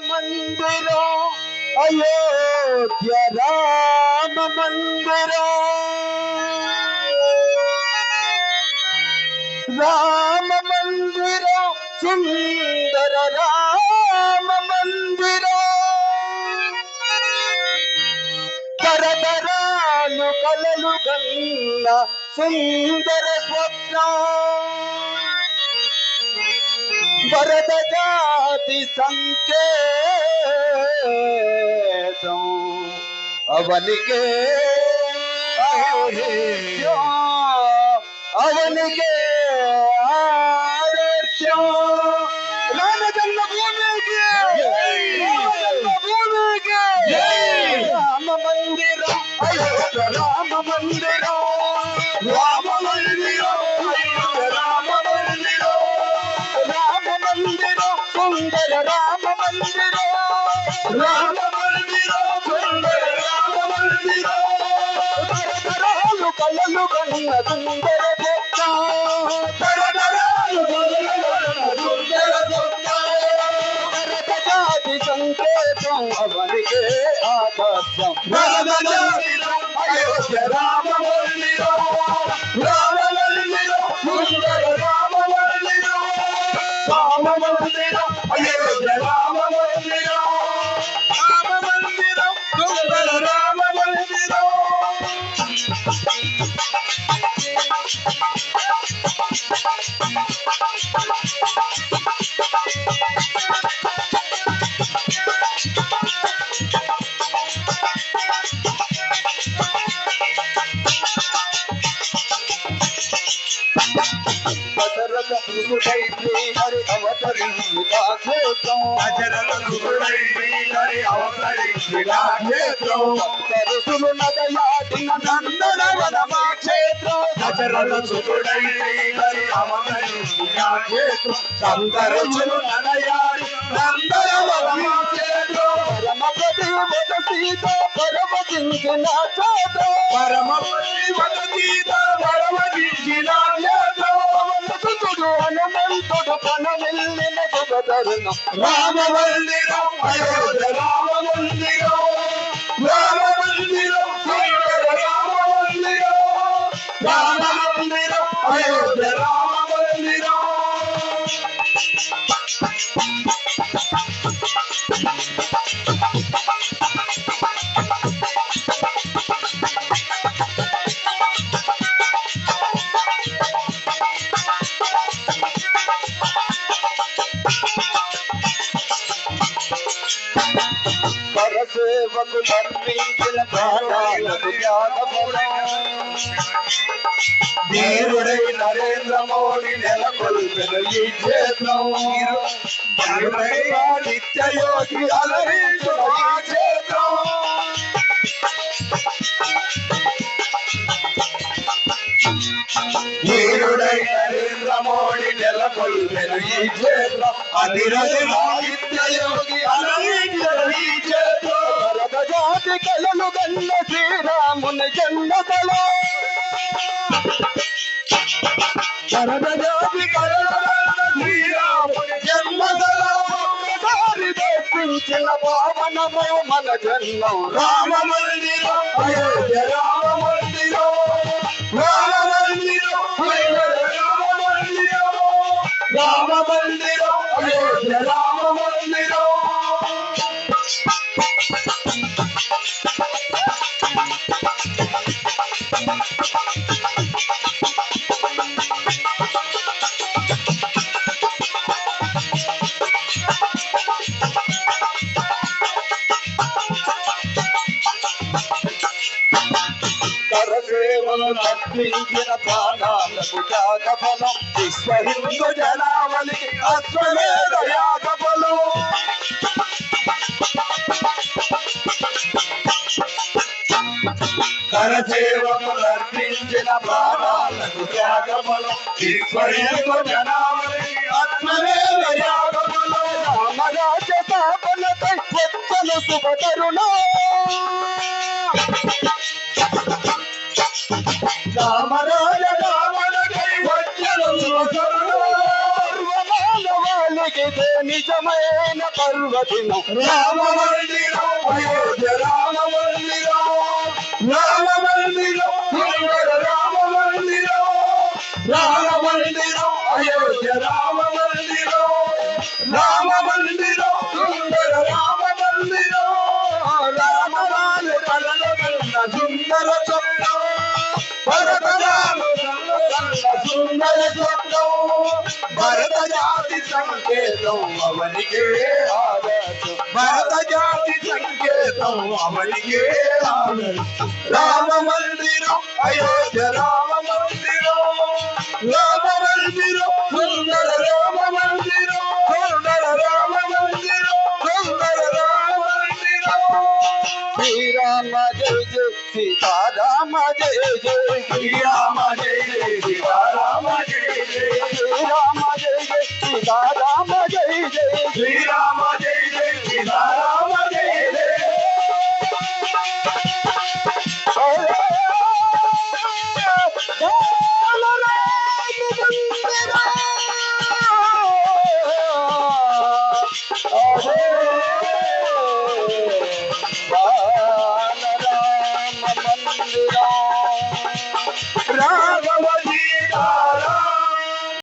మందిరం అయోధ్య రామ మందిరం రామ మందిరం సుందర రామ మందిరం తరతరాలు కలలు గన్న సుందర స్వప్న. భరత జాతి సంకేతం అవనికే ఆదర్శం అవనికే ఆదర్శం కలలు కన్న సుందర గొప్ప తరతరాలు కలలు కన్న సంకేతం అవనికే రామ అయోధ్య రామ మందిరం రామ మందిరం సుందర రామ మందిరం రామ మందిరం. Thank you. అవతరించుగా క్షేత్రం అజరలుడై శ్రీహరి అవతరించిన క్షేత్రం సరసులు శ్రీహరి సంతరుచులు సీత పరమ వద సీత పరమదించిన క్షేత్రం సుతుడు హనుమంతుడు కనమిల్లిన శుభతరుణం రామ మందిరం అయోధ్య రామ మందిరం రామ మందిరం రామ మందిరం రామ మందిరం అయోధ్య రామ మందిరం పరసేవకు నర్పించిన ప్రాణాలకు జ్ఞానఫలం ధీరుడై నరేంద్ర మోడీ నెలకొల్పిన ఈ క్షేత్రం. ధీరుడై నిత్య యోగి అలరించు ఆ క్షేత్రం. ధీరుడై నెలకొల్పెను ఈ క్షేత్రం అధిరథి నిత్య యోగి అలరించు ఈ జాతి కలలు గన్న శ్రీరాముని జన్మతలో శ్రీరాముని దారి దర్శించిన పావనమో మన జన్మం రామ కరసేవలు ప్రాణాలకు త్యాగఫలం విశ్వ హిందూ జనావళికి అశ్వమేధ యాగఫలం కరసేవకులు అర్పించిన ప్రాణాలకు త్యాగఫలం విశ్వయంలో జనావళికి ఆత్మవేద యాగఫలం రామరాజ స్థాపనకై శుభతరుణ రామరాజ రావణకై నిజమైన పర్వదిన రామ మందిరం రామ మందిరం రామ మందిరం రామ మందిరం రామ మందిరం అయోధ్య రామ మందిరం రామ మందిరం సుందర స్వప్నం భరత జాతి సంకేతం అవనికే ఆదర్శం భరత జాతి సంకేతం అవనికే ఆదర్శం. రామ మందిరం అయోధ్య రామ సీతారామ జయ జయ శ్రీరామ జయ జయ సీతారామ జయ జయ శ్రీరామ జయ జయ సీతారామ జయ జయ శ్రీరామ జయ జయ సీతారామ జయ జయ Oh,